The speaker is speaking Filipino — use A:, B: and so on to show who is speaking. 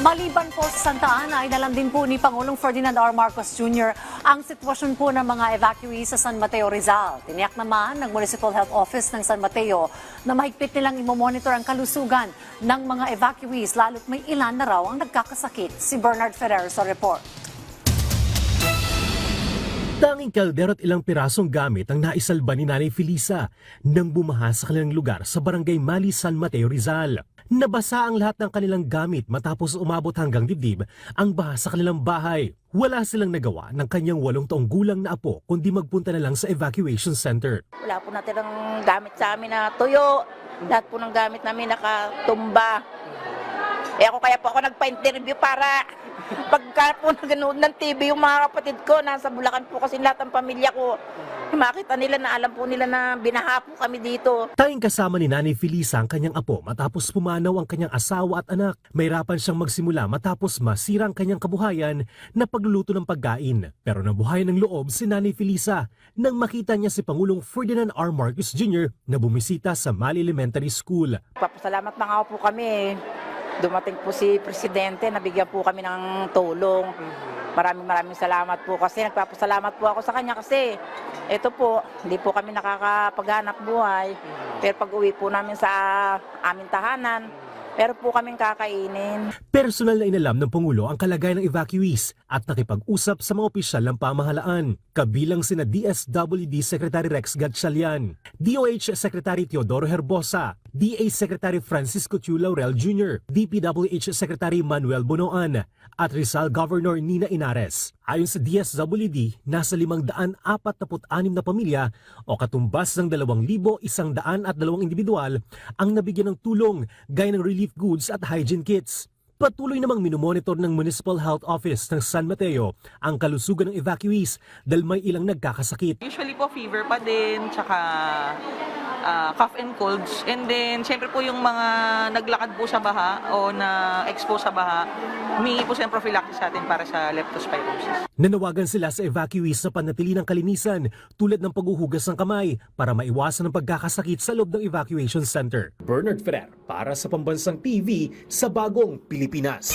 A: Maliban po sa Santa Ana, inalam din po ni Pangulong Ferdinand R. Marcos Jr. ang sitwasyon po ng mga evacuees sa San Mateo Rizal. Tiniyak naman ng Municipal Health Office ng San Mateo na mahigpit nilang imomonitor ang kalusugan ng mga evacuees lalo't may ilan na raw ang nagkakasakit. Si Bernard Ferrer sa report.
B: Tanging kaldero at ilang pirasong gamit ang naisalba ni Nanay Felisa nang bumaha sa kanilang lugar sa barangay Mali, San Mateo, Rizal. Nabasa ang lahat ng kanilang gamit matapos umabot hanggang dibdib ang baha sa kanilang bahay. Wala silang nagawa ng kanyang walong taong gulang na apo kundi magpunta na lang sa evacuation center.
C: Wala po natin ang gamit sa amin na tuyo. Lahat po ng gamit namin nakatumba. Eh ako kaya po ako nagpa-interview para pagka po naganood ng TV yung mga kapatid ko, nasa Bulacan po kasi lahat ng pamilya ko. Makita nila na alam po nila na binaha po kami dito.
B: Tanging kasama ni Nanay Felisa ang kanyang apo matapos pumanaw ang kanyang asawa at anak. Mahirapan siyang magsimula matapos masira ang kanyang kabuhayan na pagluluto ng pagkain. Pero nabuhay ng loob si Nanay Felisa nang makita niya si Pangulong Ferdinand R. Marcos Jr. na bumisita sa Mali Elementary School.
C: Papasalamat na nga po kami. Dumating po si Presidente, nabigyan po kami ng tulong. Maraming maraming salamat po kasi nagpapasalamat po ako sa kanya kasi ito po, hindi po kami nakakapaghanap buhay. Pero pag uwi po namin sa aming tahanan, pero po kaming kakainin.
B: Personal na inalam ng Pangulo ang kalagayan ng evacuees at nakipag-usap sa mga opisyal ng pamahalaan, kabilang sina DSWD Secretary Rex Gatchalian, DOH Secretary Teodoro Herbosa, DA Secretary Francisco Chu Laurel Jr., DPWH Secretary Manuel Bonoan, at Rizal Governor Nina Inares. Ayon sa DSWD, nasa 546 na pamilya o katumbas ng 2,102 at dalawang individual ang nabigyan ng tulong gaya ng relief goods at hygiene kits. Patuloy namang minomonitor ng Municipal Health Office ng San Mateo ang kalusugan ng evacuees dahil may ilang nagkakasakit.
D: Usually po fever pa din, tsaka ah, cough and colds. And then, syempre po yung mga naglakad po sa baha o na-expose sa baha, humingi po siya ng prophylaxis sa atin para sa leptospirosis.
B: Nanawagan sila sa evacuees na panatili ng kalinisan tulad ng paghuhugas ng kamay para maiwasan ang pagkakasakit sa loob ng evacuation center. Bernard Ferrer para sa Pambansang TV sa Bagong Pilipinas.